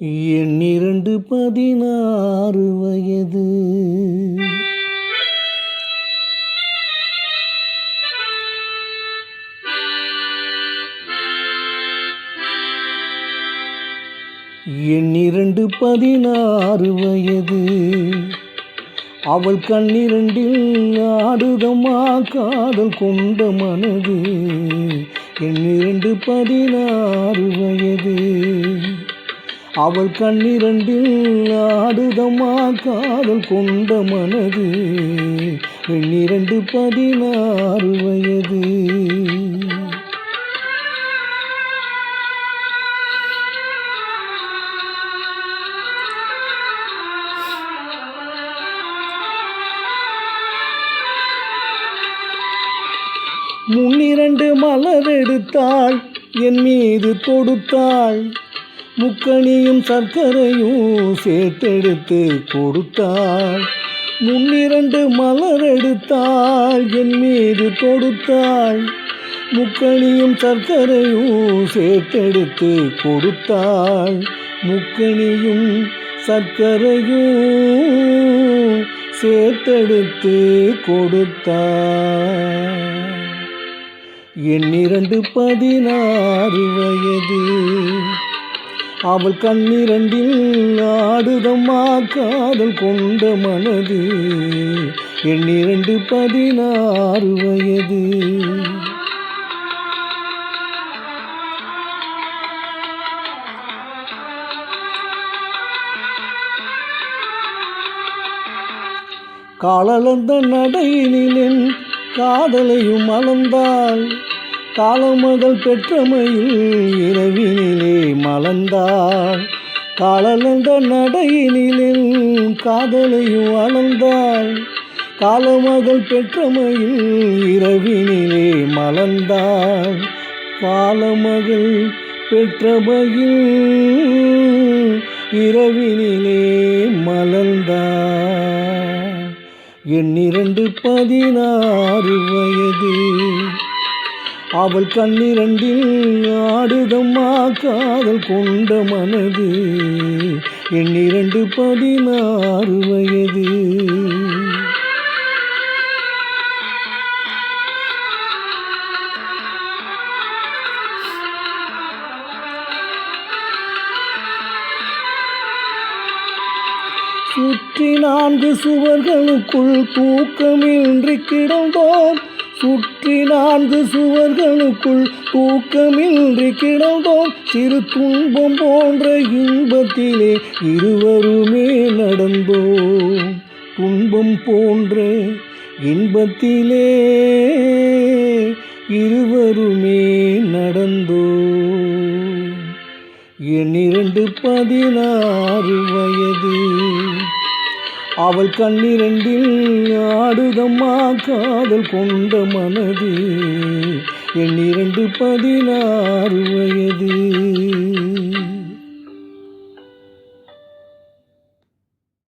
எண்ணிரண்டு பதினாறு வயது. எண்ணிரண்டு பதினாறு வயது. அவள் கண்ணிரண்டில் ஆடுதமா காதல் கொண்ட மனது. எண்ணிரண்டு பதினாறு வயது. அவள் கண்ணிரண்டில் ஆடுதம்மா காதல் கொண்ட மனது. எண்ணிரண்டு பதினாறு வயது. முன்னிரண்டு மலர் எடுத்தாள் என் மீது தொடுத்தாள். முக்கணியும் சர்க்கரையும் சேர்த்தெடுத்து கொடுத்தாள். முன்னிரண்டு மலர் எடுத்தாள் என் மீது தொடுத்தாள். முக்கணியும் சர்க்கரையும் சேர்த்தெடுத்து கொடுத்தாள். முக்கணியும் சர்க்கரையும் சேர்த்தெடுத்து கொடுத்தாள். எண்ணிரண்டு பதினாறு வயது. அவள் கண்ணிரண்டில் ஆடுதம்மா காதல் கொண்ட மனது. எண்ணிரண்டு பதினாறு வயது. காலளந்த நடையினில் காதலையும் மலர்ந்தாள். காலமகள் பெற்றமையில் இரவினிலே அளந்தாள் காலளந்த நடையினில் காதலையும் அளந்தாள். காலமகள் பெற்றமையில் இரவினிலே மலர்ந்தாள். காலமகள் பெற்றமையில் இரவினிலே மலர்ந்தாள். எண்ணிரண்டு பதினாறு வயது அவள் கண்ணிரண்டில் ஆடுதம்மா காதல் கொண்ட மனது. எண்ணிரண்டு பதினாறு வயது. சுற்றி நான்கு சுவர்களுக்குள் தூக்கமின்றி கிடந்தோம். சுற்றி நான்கு சுவர்களுக்குள் தூக்கமின்றி கிடந்தோம். சிறு துன்பம் போன்ற இன்பத்திலே இருவருமே நடந்தோம். துன்பம் போன்ற இன்பத்திலே இருவருமே நடந்தோம். இரண்டு பதினாறு வயது அவள் கண்ணிரண்டில் ஆடுதம்மா காதல் கொண்ட மனது. எண்ணிரண்டு பதினாறு வயது.